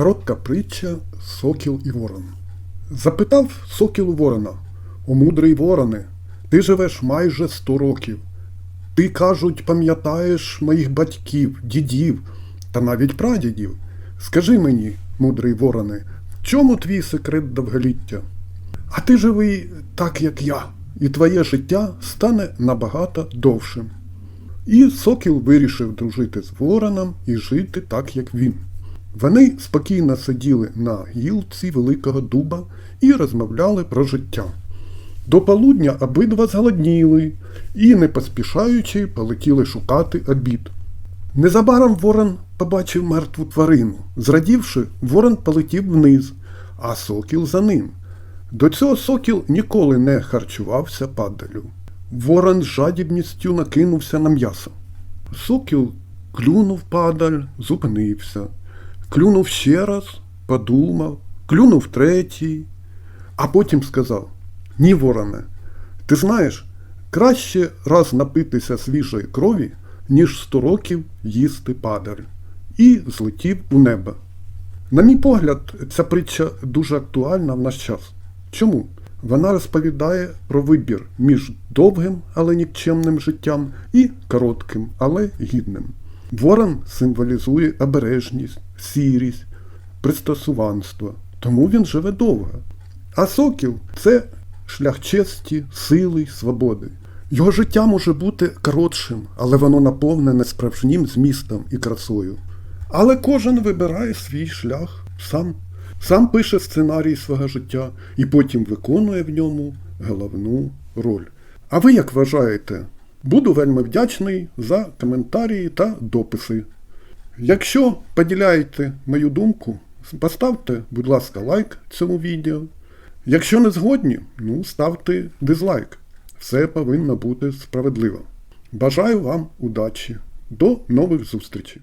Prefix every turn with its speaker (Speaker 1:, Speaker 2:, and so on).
Speaker 1: Коротка притча Сокіл і Ворон. Запитав Сокіл Ворона: О мудрий вороне, ти живеш майже сто років. Ти, кажуть, пам'ятаєш моїх батьків, дідів та навіть прадідів. Скажи мені, мудрий вороне, в чому твій секрет довголіття? А ти живий так, як я, і твоє життя стане набагато довшим. І Сокіл вирішив дружити з вороном і жити так, як він. Вони спокійно сиділи на гілці великого дуба і розмовляли про життя. До полудня обидва зголодніли і, не поспішаючи, полетіли шукати обід. Незабаром ворон побачив мертву тварину. Зрадівши, ворон полетів вниз, а сокіл за ним. До цього сокіл ніколи не харчувався падалю. Ворон з жадібністю накинувся на м'ясо. Сокіл клюнув падаль, зупинився. Клюнув ще раз, подумав, клюнув третій, а потім сказав: Ні, вороне, ти знаєш, краще раз напитися свіжої крові, ніж сто років їсти падаль. І злетів у небо. На мій погляд, ця притча дуже актуальна в наш час. Чому? Вона розповідає про вибір між довгим, але нікчемним життям і коротким, але гідним. Ворон символізує обережність, сірість, пристосуванство, тому він живе довго. А сокіл це шлях честі, сили й свободи. Його життя може бути коротшим, але воно наповнене справжнім змістом і красою. Але кожен вибирає свій шлях сам. Сам пише сценарій свого життя і потім виконує в ньому головну роль. А ви як вважаєте? Буду вельми вдячний за коментарі та дописи. Якщо поділяєте мою думку, поставте, будь ласка, лайк цьому відео. Якщо не згодні, ну ставте дизлайк. Все повинно бути справедливо. Бажаю вам удачі. До нових зустрічей!